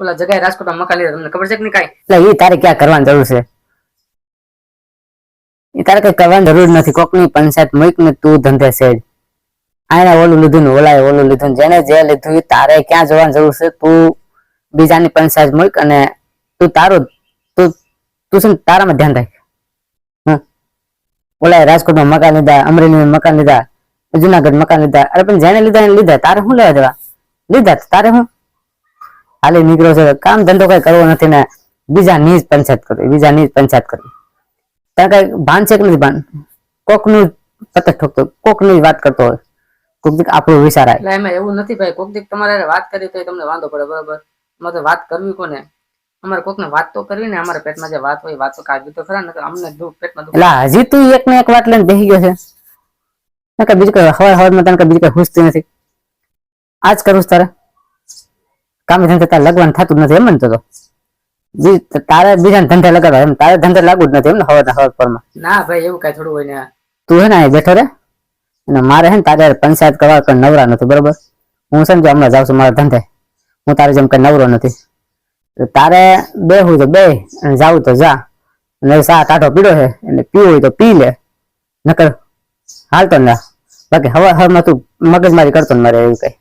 ઓલા જગ્યાએ રાજકોટમાં મકાન તમને ખબર છે કે નહીં એટલે એ તારે ક્યાં કરવાની જરૂર છે? એ તારે કઈ કરવાની જરૂર નથી. કોકની પંચાયત મૂક ને તું ધંધે છે જ આને ઓલું લીધું ને ઓલાએ ઓલું લીધું જેને જે લીધું તારે ક્યાં જવાની જરૂર છે? તું બીજાની પંચાયત મૂક અને તું તારું, તું તું છે તારામાં ધ્યાન રાખ. ઓલાએ રાજકોટમાં મકાન લીધા અમરેલી મકાન લીધા જુનાગઢ મકાન લીધા. અરે પણ જેને લીધા એને લીધા. તારે શું લેવા દેવા? લીધા તારે શું? હાલી નીકળ્યો છે કામ ધંધો કઈ કરવો નથી ને બીજા નીજ પંચાયત કરવી બીજા નીજ પંચાયત કરવી. ત્યાં કઈ ભાન છે કે નથી ભાન? કોકનું સતત ઠોકતો કોકની વાત કરતો હોય. કોક દીક આપણું વિચાર એટલે એમાં એવું નથી ભાઈ કોક દીક તમારે વાત કરી તો તમને વાંધો પડે બરોબર? અમારે તો વાત કરવી કોને? અમારે કોકને વાત તો કરવી ને અમારા પેટમાં જે વાત હોય વાત તો કાઢવી તો ખરા ને અમને દુઃખ પેટમાં દુઃખ એટલે હજી તું એક ને એક વાત લઈને બેસી ગયો છે? નકર બીજું કઈ હવાર હવારમાં તને બીજું કઈ હુસતી નથી? આજ કરું તારે. કામે ધંધે તારે લગવાનું થતું નથી એમ ને તો. તારે બીજા ધંધે લગાડવા એમ તારે ધંધે લાગુ જ નથી એમ ને હવે હવા પરમાં. ના ભાઈ એવું કઈ થોડું હોય ને તું હે ને બેઠો રે અને મારે હે ને તારે પંચાયત કરવા કઈ નવરા નથી બરોબર? હું સમજો હમણાં જાઉં છું મારા ધંધે. હું તારે જેમ કઈ નવરો નથી. તારે બે હું તો બે અને જાવું તો જા. અને સા કાઢો પીડો છે એટલે પીવું હોય તો પી લે. નકર હાલતો ને બાકી હવે હવામાં તું મગજમારી કરતો ને મારે એવું કઈ.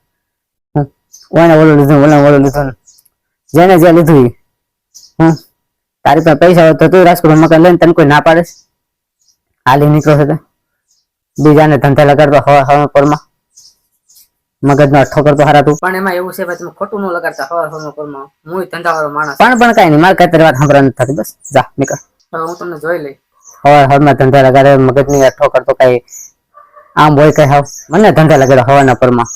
ઓને ઓલું લીધું ઓલા ઓલું લીધું જેને જે લીધું. હમ. તારી પાસે પૈસા હોય તો તું રાજકોટ મકાન લઈને તને કોઈ ના પાડે હાલી નીકળો છે બીજાને ધંધા લગાડતો હવા હવા પરમાં. મગજનો અઠો કરતો હારા તું. પણ એમાં એવું છે ભાઈ તમે ખોટું ન લગાડતા હવે હવે પરમાં. હું ધંધા વાળો માણસ. પણ પણ કઈ નહીં મારે કઈ તારી વાત સાંભળવા નથી થતી બસ. જા નીકળ. હવે હું તમને જોઈ લઈ હવા હવામાં ધંધા લગાડે મગજની અઠો કરતો કઈ આમ હોય કઈ હાવ. મને ધંધા લગાડે હવાના પરમાં.